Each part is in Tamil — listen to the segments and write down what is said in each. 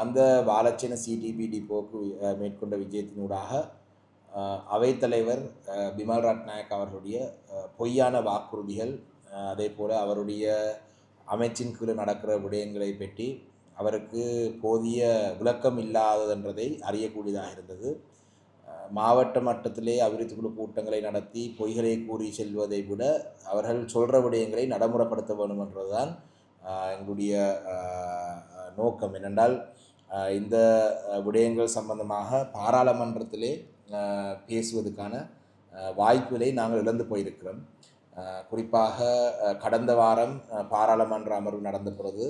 அந்த வாலச்சேன சிடிபி டிப்போக்கு மேற்கொண்ட விஜயத்தினூடாக அவைத்தலைவர் பிமல் ரட்நாயக் அவர்களுடைய பொய்யான வாக்குறுதிகள் அதே போல் அவருடைய அமைச்சின் கீழே நடக்கிற விடயங்களை பற்றி அவருக்கு போதிய விளக்கம் இல்லாததென்றதை அறியக்கூடியதாக இருந்தது. மாவட்ட மட்டத்திலே அபிவிருத்தி குழு கூட்டங்களை நடத்தி பொய்களை கூறி செல்வதை விட அவர்கள் சொல்கிற விடயங்களை நடைமுறைப்படுத்த வேண்டும் என்றதுதான் எங்களுடைய நோக்கம் என்னென்றால் இந்த விடயங்கள் சம்பந்தமாக பாராளுமன்றத்திலே பேசுவதற்கான வாய்ப்புகளை நாங்கள் இழந்து போயிருக்கிறோம். குறிப்பாக கடந்த வாரம் பாராளுமன்ற அமர்வு நடந்த பொழுது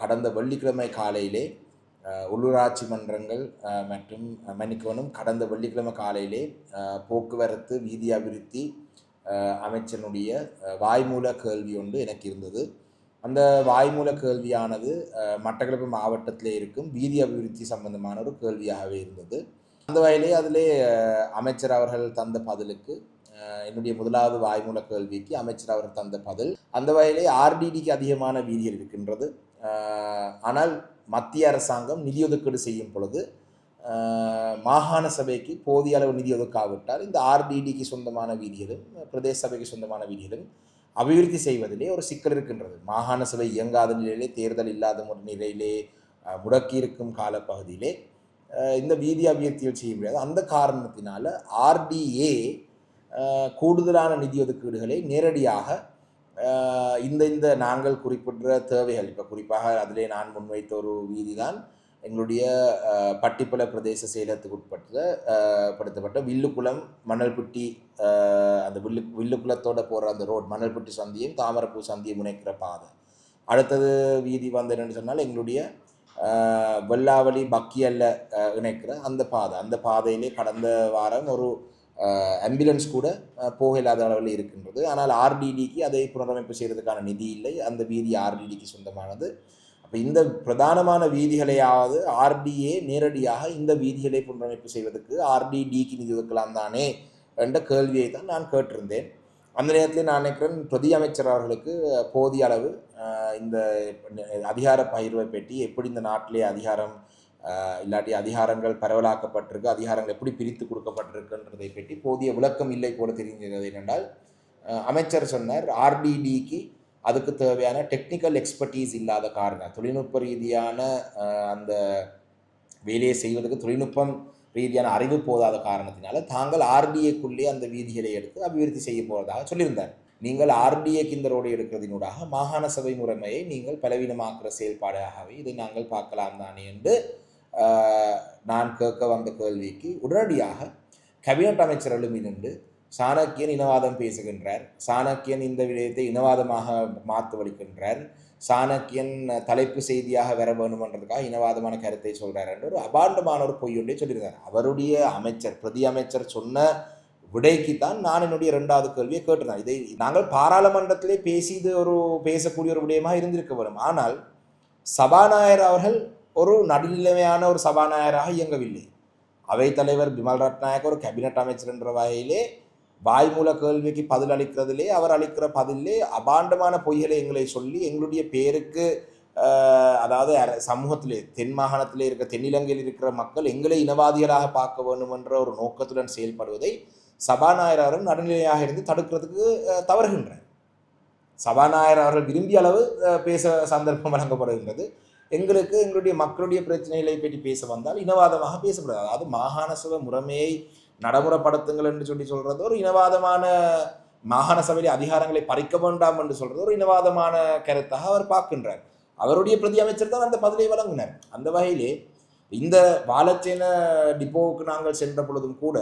கடந்த வெள்ளிக்கிழமை காலையிலே உள்ளூராட்சி மன்றங்கள் மற்றும் மன்னிக்கவனும் கடந்த வெள்ளிக்கிழமை காலையிலே போக்குவரத்து வீதி அபிவிருத்தி அமைச்சனுடைய வாய்மூல கேள்வி ஒன்று எனக்கு இருந்தது. அந்த வாய்மூல கேள்வியானது மட்டக்களப்பு மாவட்டத்திலே இருக்கும். வீதி அபிவிருத்தி சம்பந்தமான ஒரு கேள்வியாகவே இருந்தது. அந்த வகையிலே அதிலே அமைச்சர் அவர்கள் தந்த பதிலுக்கு என்னுடைய முதலாவது வாய்மூல கேள்விக்கு அமைச்சர் அவர் தந்த பதில். அந்த வகையிலே ஆர்டிடிக்கு அதிகமான வீதிகள் இருக்கின்றது. ஆனால் மத்திய அரசாங்கம் நிதி ஒதுக்கீடு செய்யும் பொழுது மாகாண சபைக்கு போதிய அளவு நிதி ஒதுக்காவிட்டால் இந்த ஆர்டிடிக்கு சொந்தமான வீதிகளும் பிரதேச சபைக்கு சொந்தமான வீதிகளும் அபிவிருத்தி செய்வதிலே ஒரு சிக்கல் இருக்கின்றது. மாகாண சபை இயங்காத நிலையிலே தேர்தல் இல்லாத ஒரு நிலையிலே முடக்கியிருக்கும் காலப்பகுதியிலே இந்த வீதி அபிவிருத்திகள் செய்ய முடியாது. அந்த காரணத்தினால ஆர்டிஏ கூடுதலான நிதி ஒதுக்கீடுகளை நேரடியாக இந்த இந்த நாங்கள் குறிப்பிடுற தேவைகள் இப்போ குறிப்பாக அதிலே நான் முன்வைத்த ஒரு வீதி தான் எங்களுடைய அஹ், பட்டிப்பள பிரதேச செயலத்துக்கு உட்பட்ட படுத்தப்பட்ட வில்லுக்குளம் மணல்புட்டி அந்த வில்லு வில்லுக்குளத்தோட போகிற அந்த ரோட் மணல்பட்டி சந்தியும் தாமரப்பூ சந்தியும் முனைக்கிற பாதை. அடுத்தது வீதி வந்து சொன்னால் எங்களுடைய வெள்ளாவளி பக்கியல்ல இணைக்கிற அந்த பாதை. அந்த பாதையிலே கடந்த வாரம் ஒரு ஆம்புலன்ஸ் கூட போக இல்லாத அளவில் இருக்கின்றது. ஆனால் ஆர்டிடிக்கு அதை புனரமைப்பு செய்கிறதுக்கான நிதி இல்லை. அந்த வீதி ஆர்டிடிக்கு சொந்தமானது. அப்போ இந்த பிரதானமான வீதிகளையாவது ஆர்டிஏ நேரடியாக இந்த வீதிகளை புனரமைப்பு செய்வதற்கு ஆர்டிடிக்கு நிதி ஒதுக்கலாம் தானே என்ற கேள்வியை தான் நான் கேட்டிருந்தேன். அந்த நேரத்தில் நான் நினைக்கிறேன் பிரதி அமைச்சர் அவர்களுக்கு போதிய அளவு இந்த அதிகார பகிர்வை பற்றி எப்படி இந்த நாட்டிலே அதிகாரம் இல்லாட்டி அதிகாரங்கள் பரவலாக்கப்பட்டிருக்கு அதிகாரங்கள் எப்படி பிரித்து கொடுக்கப்பட்டிருக்குன்றதை பற்றி போதிய விளக்கம் இல்லை போல தெரிகிறது. என்னென்றால் அமைச்சர் சொன்னார் ஆர்டிடிக்கு அதுக்கு தேவையான டெக்னிக்கல் எக்ஸ்பர்டீஸ் இல்லாத காரணம். தொழில்நுட்ப ரீதியான அந்த வேலையை செய்வதற்கு தொழில்நுட்பம் ரீதியான அறிவு போதாத காரணத்தினால தாங்கள் ஆர்டிஏக்குள்ளே அந்த வீதிகளை எடுத்து அபிவிருத்தி செய்ய போவதாக சொல்லியிருந்தார். நீங்கள் ஆர்டிஏக்கு இந்த ரோடு எடுக்கிறதினூடாக மாகாண சபை முறைமையை நீங்கள் பலவீனமாக்குற செயல்பாடாகவே இதை நாங்கள் பார்க்கலாம் தானே என்று நான் கேட்க வந்த கேள்விக்கு உடனடியாக கேபினட் அமைச்சர்களும் இருந்து சாணக்கியன் இனவாதம் பேசுகின்றார். சாணக்கியன் இந்த விடயத்தை இனவாதமாக மாற்ற வலிக்கின்றார் சாணக்கியன் தலைப்பு செய்தியாக வர வேணுமன்றதுக்காக இனவாதமான கருத்தை சொல்கிறார் என்று ஒரு அபாண்டமான ஒரு பொய் ஒன்றை சொல்லியிருந்தார். அவருடைய அமைச்சர் பிரதி அமைச்சர் சொன்ன விடைக்கு தான் நான் என்னுடைய இரண்டாவது கேள்வியை கேட்டிருந்தேன். இதை நாங்கள் பாராளுமன்றத்திலே பேசி இது ஒரு பேசக்கூடிய ஒரு விடயமாக இருந்திருக்க வரும் ஆனால் சபாநாயகர் அவர்கள் ஒரு நடுநிலைமையான ஒரு சபாநாயகராக இயங்கவில்லை. அவைத்தலைவர் பிமல் ரட்நாயக் ஒரு கேபினட் அமைச்சர் என்ற வகையிலே வாய்மூல கேள்விக்கு பதில் அளிக்கிறதிலே அவர் அளிக்கிற பதிலே அபாண்டமான பொய்களை எங்களை சொல்லி எங்களுடைய பேருக்கு அதாவது சமூகத்திலே தென் மாகாணத்திலே இருக்க தென்னிலங்கையில் இருக்கிற மக்கள் எங்களை இனவாதிகளாக பார்க்க வேண்டும் என்ற ஒரு நோக்கத்துடன் செயல்படுவதை சபாநாயகர் அவர்கள் நடுநிலையாக இருந்து தடுக்கிறதுக்கு தவறுகின்றார். சபாநாயகர் அவர்கள் விரும்பிய அளவு பேச சந்தர்ப்பம் வழங்கப்படுகின்றது. எங்களுக்கு எங்களுடைய மக்களுடைய பிரச்சனைகளை பற்றி பேச வந்தால் இனவாதமாக பேசக்கூடாது அதாவது மாகாண சபை முறைமையை நடைமுறைப்படுத்துங்கள் என்று சொல்லி சொல்றது ஒரு இனவாதமான மாகாண சபையிலே அதிகாரங்களை பறிக்க வேண்டாம் என்று சொல்றது ஒரு இனவாதமான கருத்தாக அவர் பார்க்கின்றார். அவருடைய பிரதி அமைச்சர் தான் அந்த பதிலை வழங்கினார். அந்த வகையிலே இந்த பாலச்சேன டிப்போவுக்கு நாங்கள் சென்ற பொழுதும் கூட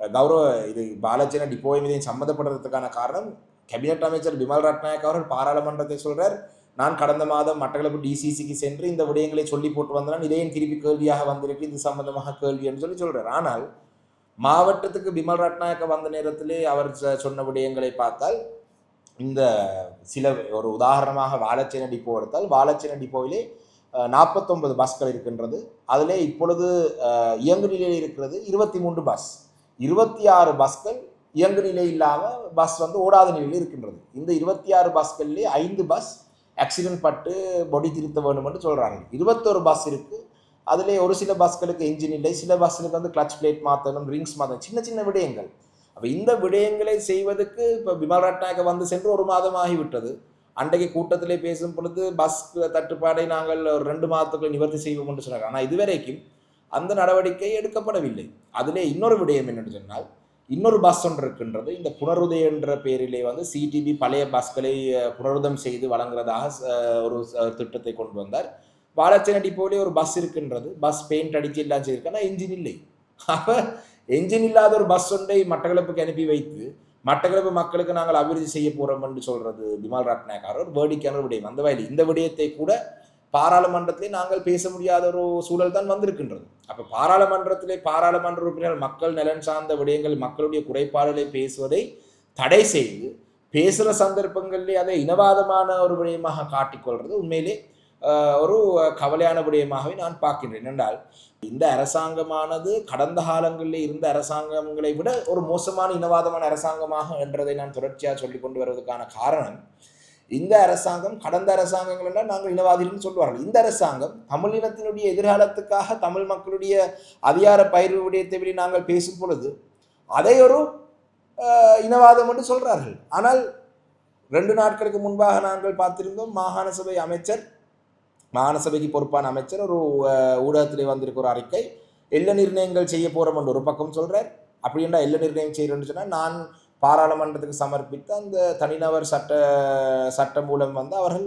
கௌரவ இது பாலச்சேன டிப்போவை மீது சம்மந்தப்படுறதுக்கான காரணம் கேபினட் அமைச்சர் பிமல் ரட்நாயக் அவர்கள் பாராளுமன்றத்தை சொல்றார் நான் கடந்த மாதம் மட்டக்களப்பு டிசிசிக்கு சென்று இந்த விடயங்களை சொல்லி போட்டு வந்தனால் இதையும் திருப்பி கேள்வியாக வந்திருக்கு இது சம்பந்தமாக கேள்வி என்று சொல்லி சொல்றார். ஆனால் மாவட்டத்துக்கு பிமல் ரட்நாயக்க வந்த நேரத்திலே அவர் சொன்ன விடயங்களை பார்த்தால் இந்த சில ஒரு உதாரணமாக வாழச்சேன டிப்போ எடுத்தால் வாழச்சேன டிப்போவிலே நாற்பத்தொன்பது பஸ்கள் இருக்கின்றது. அதில் இப்பொழுது இயங்கு நிலையில் இருக்கிறது இருபத்தி மூன்று பஸ். இருபத்தி ஆறு பஸ்கள் இயங்கு நிலை இல்லாமல் பஸ் வந்து ஓடாத நிலையில் இருக்கின்றது. இந்த இருபத்தி ஆறு பஸ்கள்லேயே ஐந்து பஸ் ஆக்சிடென்ட் பட்டு பொடி திருத்த வேண்டும் என்று சொல்கிறாங்க இருபத்தொரு பஸ் இருக்குது அதிலே ஒரு சில பஸ்களுக்கு இன்ஜின் இல்லை சில பஸ்களுக்கு வந்து கிளச் பிளேட் மாற்றணும் ரிங்ஸ் மாற்றணும் சின்ன சின்ன விடயங்கள். அப்போ இந்த விடயங்களை செய்வதற்கு இப்போ விமல் ரட்நாயக்க வந்து சென்று ஒரு மாதம் ஆகிவிட்டது அன்றைக்கு கூட்டத்திலே பேசும் பொழுது பஸ் தட்டுப்பாடை நாங்கள் ஒரு ரெண்டு மாதத்துக்குள் நிவர்த்தி செய்வோம் என்று சொன்னாங்க ஆனால் இதுவரைக்கும் அந்த நடவடிக்கை எடுக்கப்படவில்லை. அதிலே இன்னொரு விடயம் என்னென்னு சொன்னால் இன்னொரு பஸ் ஒன்று இருக்கின்றது. இந்த புனருதய என்ற பேரிலே வந்து சிடிபி பழைய பஸ்களை புனருதம் செய்து வழங்குறதாக ஒரு திட்டத்தை கொண்டு வந்தார். வாழச்சேன போலே ஒரு பஸ் இருக்கின்றது. பஸ் பெயிண்ட் அடிச்சு எல்லாம் செய்திருக்கு ஆனால் என்ஜின் இல்லை. அப்போ என்ஜின் இல்லாத ஒரு பஸ் ஒன்றை மட்டக்களப்புக்கு அனுப்பி வைத்து மட்டக்களப்பு மக்களுக்கு நாங்கள் அபிவிருத்தி செய்ய போகிறோம் என்று சொல்கிறது பிமால் ரட்நாயக்கார் ஒரு வேடிக்கையான ஒரு விடயம். அந்த வயலில் இந்த விடயத்தை கூட பாராளுமன்றத்திலே நாங்கள் பேச முடியாத ஒரு சூழல் தான் வந்திருக்கின்றது. அப்போ பாராளுமன்றத்திலே பாராளுமன்ற உறுப்பினர் மக்கள் நலன் சார்ந்த விடயங்கள் மக்களுடைய குறைபாடுகளை பேசுவதை தடை செய்து பேசுகிற சந்தர்ப்பங்களிலே அதை இனவாதமான ஒரு விடயமாக காட்டிக்கொள்வது உண்மையிலே ஒரு கவலையான விடயமாகவே நான் பார்க்கின்றேன். என்றால் இந்த அரசாங்கமானது கடந்த காலங்களில் இருந்த அரசாங்கங்களை விட ஒரு மோசமான இனவாதமான அரசாங்கமாக என்றதை நான் தொடர்ச்சியாக சொல்லி கொண்டு வருவதற்கான காரணம் இந்த அரசாங்கம் கடந்த அரசாங்கங்கள் எல்லாம் நாங்கள் இனவாதிகள்னு சொல்லுவார்கள் இந்த அரசாங்கம் தமிழ் இனத்தினுடைய எதிர்காலத்துக்காக தமிழ் மக்களுடைய அதிகார பயிர்வு விடயத்தை பற்றி நாங்கள் பேசும் பொழுது அதை ஒரு இனவாதம் என்று சொல்கிறார்கள் ஆனால் ரெண்டு நாட்களுக்கு முன்பாக நாங்கள் பார்த்திருந்தோம் மாகாண சபை அமைச்சர் மாகாண பொறுப்பான அமைச்சர் ஒரு ஊடகத்திலே வந்திருக்க ஒரு அறிக்கை எல்ல நிர்ணயங்கள் செய்ய போகிறோம் என்று ஒரு பக்கம் சொல்கிறார் அப்படின்னா எல்ல நிர்ணயம் செய்யறேன்னு சொன்னால் நான் பாராளுமன்றத்துக்கு சமர்ப்பித்த அந்த தனிநபர் சட்ட சட்ட மூலம் வந்து அவர்கள்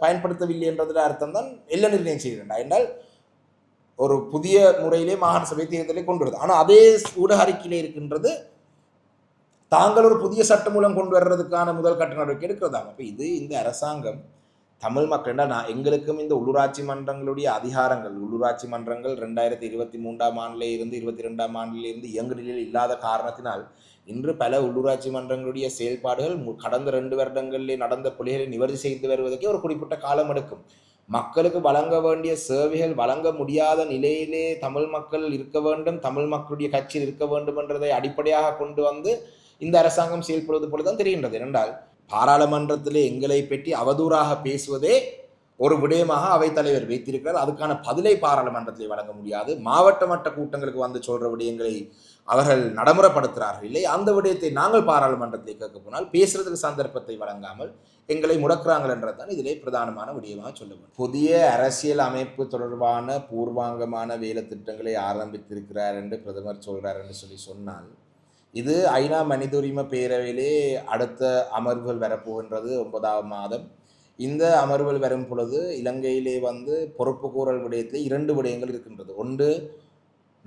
பயன்படுத்தவில்லை என்றதில் அர்த்தம் தான் எல்ல நிர்ணயம் செய்கிறேன். என்றால் ஒரு புதிய முறையிலே மாகாண சபை தேர்தலை கொண்டு வருது ஆனால் அதே ஊடக அறிக்கையிலே இருக்கின்றது தாங்கள் ஒரு புதிய சட்டம் மூலம் கொண்டு வர்றதுக்கான முதல் கட்ட நடவடிக்கை எடுக்கிறதாங்க அப்போ இது இந்த அரசாங்கம் தமிழ் மக்கள்னா நான் எங்களுக்கும் இந்த உள்ளூராட்சி மன்றங்களுடைய அதிகாரங்கள் உள்ளூராட்சி மன்றங்கள் ரெண்டாயிரத்தி இருபத்தி மூன்றாம் ஆண்டிலே இருந்து இருபத்தி ரெண்டாம் ஆண்டிலே இருந்து இயங்கு நிலையில் இல்லாத காரணத்தினால் இன்று பல உள்ளூராட்சி மன்றங்களுடைய செயல்பாடுகள் மு- கடந்த ரெண்டு வருடங்களிலே நடந்த புலிகளை நிவர்த்தி செய்து வருவதற்கே ஒரு குறிப்பிட்ட காலம் எடுக்கும். மக்களுக்கு வழங்க வேண்டிய சேவைகள் வழங்க முடியாத நிலையிலே தமிழ் மக்கள் இருக்க வேண்டும் தமிழ் மக்களுடைய கட்சியில் இருக்க வேண்டும் என்றதை அடிப்படையாக கொண்டு வந்து இந்த அரசாங்கம் செயல்படுவது போலதான் தெரிகின்றது. என்றால் பாராளுமன்றத்திலே எங்களை பற்றி அவதூறாக பேசுவதே ஒரு விடயமாக அவைத்தலைவர் வைத்திருக்கிறார். அதுக்கான பதிலை பாராளுமன்றத்திலே வழங்க முடியாது. மாவட்ட மட்ட கூட்டங்களுக்கு வந்து சொல்ற விடயங்களை அவர்கள் நடைமுறைப்படுத்துகிறார்கள் இல்லை. அந்த விடயத்தை நாங்கள் பாராளுமன்றத்தை கேட்க போனால் பேசுறதுக்கு சந்தர்ப்பத்தை வழங்காமல் எங்களை முடக்கிறாங்கள் என்றதான் இதிலே பிரதானமான விடயமாக சொல்ல வேண்டும் புதிய அரசியல் அமைப்பு தொடர்பான பூர்வாங்கமான வேலை திட்டங்களை ஆரம்பித்திருக்கிறார் என்று பிரதமர் சொல்கிறார் என்று சொல்லி சொன்னால் இது ஐநா மனித உரிமை பேரவையிலே அடுத்த அமர்வுகள் வரப்போகின்றது ஒன்பதாம் மாதம். இந்த அமர்வுகள் வரும் பொழுது இலங்கையிலே வந்து பொறுப்பு கூறல் விடயத்தில் இரண்டு விடயங்கள் இருக்கின்றது. ஒன்று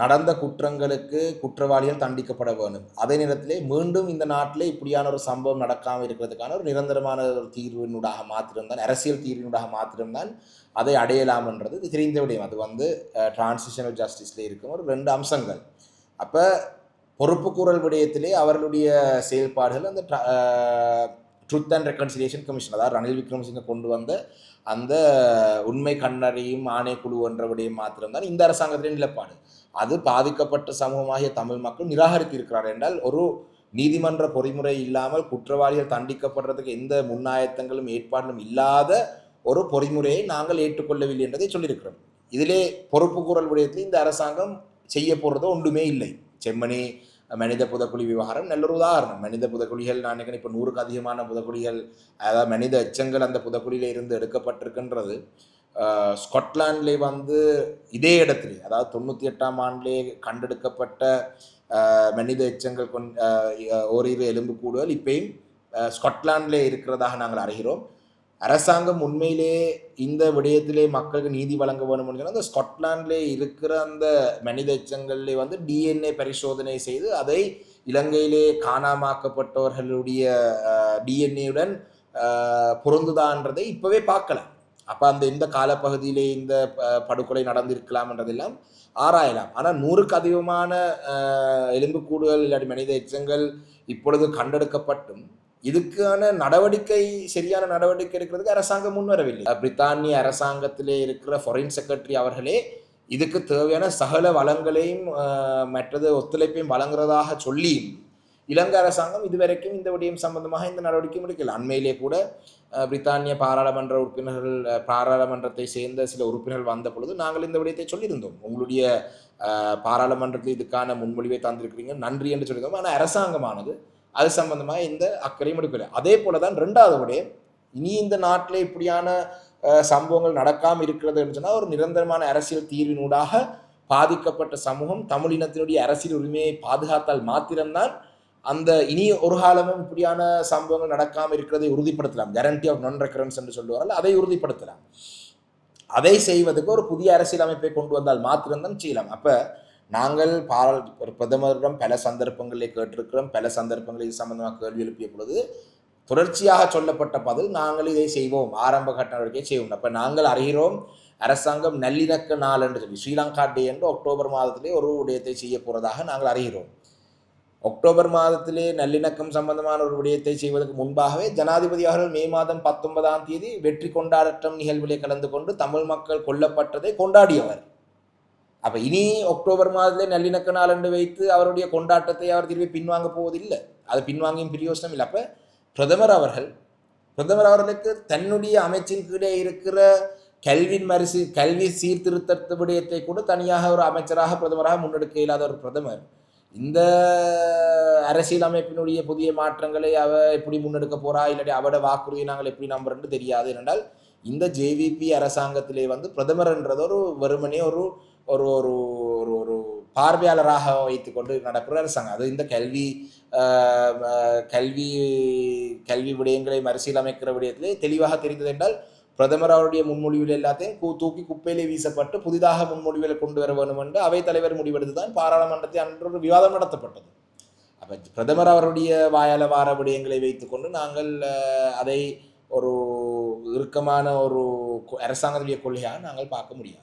நடந்த குற்றங்களுக்கு குற்றவாளிகள் தண்டிக்கப்பட வேண்டும். அதே நேரத்திலே மீண்டும் இந்த நாட்டிலே இப்படியான ஒரு சம்பவம் நடக்காமல் இருக்கிறதுக்கான ஒரு நிரந்தரமான ஒரு தீர்வினூடாக மாத்திரம்தான் அரசியல் தீர்வினூடாக மாத்திரம்தான் அதை அடையலாம்ன்றது. தெரிந்த விடயம். அது வந்து டிரான்சிஷனல் ஜஸ்டிஸில் இருக்கும் ஒரு ரெண்டு அம்சங்கள். அப்போ பொறுப்புக்கூறல் விடயத்திலே அவர்களுடைய செயல்பாடுகள் அந்த ட்ருத் அண்ட் ரெக்கன்சிலியேஷன் கமிஷன் அதாவது ரணில் விக்ரமசிங்க கொண்டு வந்த அந்த உண்மை கண்ணறியும் ஆணைக்குழு என்ற மாத்திரம்தான் இந்த அரசாங்கத்தின் நிலப்பாடு. அது பாதிக்கப்பட்ட சமூகமாகிய தமிழ் மக்கள் நிராகரித்து இருக்கிறார் என்றால் ஒரு நீதிமன்ற பொறிமுறை இல்லாமல் குற்றவாளிகள் தண்டிக்கப்படுறதுக்கு எந்த முன்னாயத்தங்களும் ஏற்பாடும் இல்லாத ஒரு பொறிமுறையை நாங்கள் ஏற்றுக்கொள்ளவில்லை என்றதை சொல்லியிருக்கிறோம். இதிலே பொறுப்பு கூறல் விடயத்தில் இந்த அரசாங்கம் செய்ய போகிறது ஒன்றுமே இல்லை. செம்மணி மனித புதக்குழி விவகாரம் நல்ல ஒரு உதாரணம். மனித புதக்குழிகள் நான் நினைக்கிறேன் இப்போ நூறுக்கு அதிகமான புதக்குழிகள் அதாவது மனித எச்சங்கள் அந்த புதக்குழியில் இருந்து எடுக்கப்பட்டிருக்கின்றது. ஆஹ் ஸ்காட்லாண்டிலே வந்து இதே இடத்திலே அதாவது தொண்ணூற்றி எட்டாம் ஆண்டிலே கண்டெடுக்கப்பட்ட மனித எச்சங்கள் கொண் ஓரிரு ஓரிரு கூடுதல் இப்பயும் ஆஹ் ஸ்காட்லாண்டிலே இருக்கிறதாக நாங்கள் அறிகிறோம். அரசாங்கம் உண்மையிலே இந்த விடயத்திலே மக்களுக்கு நீதி வழங்க வேணும்னு சொன்னால் அந்த ஸ்காட்லாண்டிலே இருக்கிற அந்த மனித எச்சங்களிலே வந்து டிஎன்ஏ பரிசோதனை செய்து அதை இலங்கையிலே காணாமாக்கப்பட்டவர்களுடைய டிஎன்ஏயுடன் பொருந்துதான்றதை இப்போவே பார்க்கலாம். அப்போ அந்த இந்த காலப்பகுதியிலே இந்த படுகொலை நடந்திருக்கலாம்ன்றதெல்லாம் ஆராயலாம். ஆனால் நூறுக்கு அதிகமான எலும்புக்கூடுகள் இல்லாட்டி மனித எச்சங்கள் இப்பொழுது கண்டெடுக்கப்பட்டும். இதுக்கான நடவடிக்கை சரியான நடவடிக்கை எடுக்கிறதுக்கு அரசாங்கம் முன்வரவில்லை பிரித்தானிய அரசாங்கத்திலே இருக்கிற ஃபாரின் செக்ரட்டரி அவர்களே இதுக்கு தேவையான சகல வளங்களையும் மற்றது ஒத்துழைப்பையும் வழங்குறதாக சொல்லி இலங்கை அரசாங்கம் இதுவரைக்கும் இந்த விடயம் சம்பந்தமாக இந்த நடவடிக்கையும் எடுக்கல. அண்மையிலே கூட பிரித்தானிய பாராளுமன்ற உறுப்பினர்கள் பாராளுமன்றத்தை சேர்ந்த சில உறுப்பினர்கள் வந்த பொழுது நாங்கள் இந்த விடயத்தை சொல்லியிருந்தோம். உங்களுடைய பாராளுமன்றத்தில் இதுக்கான முன்மொழிவை தந்திருக்கிறீங்க நன்றி என்று சொல்லியிருந்தோம். ஆனால் அரசாங்கமானது அது சம்பந்தமாக இந்த அக்கறையும் எடுக்கல அதே போல தான் ரெண்டாவது விடயம் இனி இந்த நாட்டில் இப்படியான சம்பவங்கள் நடக்காமல் இருக்கிறது சொன்னால் ஒரு நிரந்தரமான அரசியல் தீர்வினூடாக பாதிக்கப்பட்ட சமூகம் தமிழினத்தினுடைய அரசியல் உரிமையை பாதுகாத்தால் மாத்திரம்தான் அந்த இனி ஒரு காலமும் இப்படியான சம்பவங்கள் நடக்காமல் இருக்கிறதை உறுதிப்படுத்தலாம். கேரண்டி ஆஃப் நான் ரெக்கரன்ஸ் என்று சொல்லுவார்கள் அதை உறுதிப்படுத்தலாம். அதை செய்வதற்கு ஒரு புதிய அரசியல் அமைப்பை கொண்டு வந்தால் மாத்திரம்தான் செய்யலாம். அப்போ நாங்கள் பாராள் பிரதமரிடம் பல சந்தர்ப்பங்களில் கேட்டிருக்கிறோம். பல சந்தர்ப்பங்களில் இது சம்பந்தமாக கேள்வி எழுப்பிய பொழுது தொடர்ச்சியாக சொல்லப்பட்ட பதில் நாங்கள் இதை செய்வோம். ஆரம்ப கட்ட நடவடிக்கை செய்வோம். அப்போ நாங்கள் அறிகிறோம் அரசாங்கம் நல்லிணக்க நாள் என்று சொல்லி ஸ்ரீலங்கா டே என்று அக்டோபர் மாதத்திலே ஒரு விடயத்தை செய்ய போகிறதாக நாங்கள் அறிகிறோம். அக்டோபர் மாதத்திலே நல்லிணக்கம் சம்பந்தமான ஒரு விடயத்தை செய்வதற்கு முன்பாகவே ஜனாதிபதி அவர்கள் மே மாதம் பத்தொன்பதாம் தேதி வெற்றி கொண்டாட்டம் நிகழ்விலே கலந்து கொண்டு தமிழ் மக்கள் கொல்லப்பட்டதை கொண்டாடியவர். அப்ப இனி அக்டோபர் மாதத்திலே நல்லிணக்க நாள் என்று வைத்து அவருடைய கொண்டாட்டத்தை அவர் திரும்பி பின்வாங்க போவதில்லை. அது பின்வாங்கியும் பிரயோசனம் இல்லை. அப்ப பிரதமர் அவர்கள் பிரதமர் அவர்களுக்கு தன்னுடைய அமைச்சின் கீழே இருக்கிற கல்வி மரிசி கல்வி சீர்திருத்த விடயத்தை கூட தனியாக ஒரு அமைச்சராக பிரதமராக முன்னெடுக்க இயலாத ஒரு பிரதமர். இந்த அரசியல் அமைப்பினுடைய புதிய மாற்றங்களை அவ எப்படி முன்னெடுக்க போறா? இல்லாட்டி அவட வாக்குறுதியை நாங்கள் எப்படி நம்புறோன்னு தெரியாது. ஏனென்றால் இந்த ஜேவிபி அரசாங்கத்திலே வந்து பிரதமர் என்றது ஒரு வெறுமனே ஒரு ஒரு ஒரு ஒரு ஒரு பார்வையாளராக வைத்துக்கொண்டு நடக்கிற அரசாங்கம். அது இந்த கல்வி கல்வி கல்வி விடயங்களை மறுசீலமைக்கிற விடயத்திலே தெளிவாக தெரிந்தது என்றால் பிரதமர் அவருடைய முன்மொழிவுகள் எல்லாத்தையும் கூ- தூக்கி குப்பையிலே வீசப்பட்டு புதிதாக முன்மொழிவுகளை கொண்டு வர வேண்டும் என்று அவைத்தலைவர் முடிவெடுத்து தான் பாராளுமன்றத்தை அன்று விவாதம் நடத்தப்பட்டது. அப்ப பிரதமர் அவருடைய வாயால வார விடயங்களை வைத்துக்கொண்டு நாங்கள் அதை ஒரு இறுக்கமான ஒரு கொ- அரசாங்கத்துடைய கொள்கையாக நாங்கள் பார்க்க முடியாது.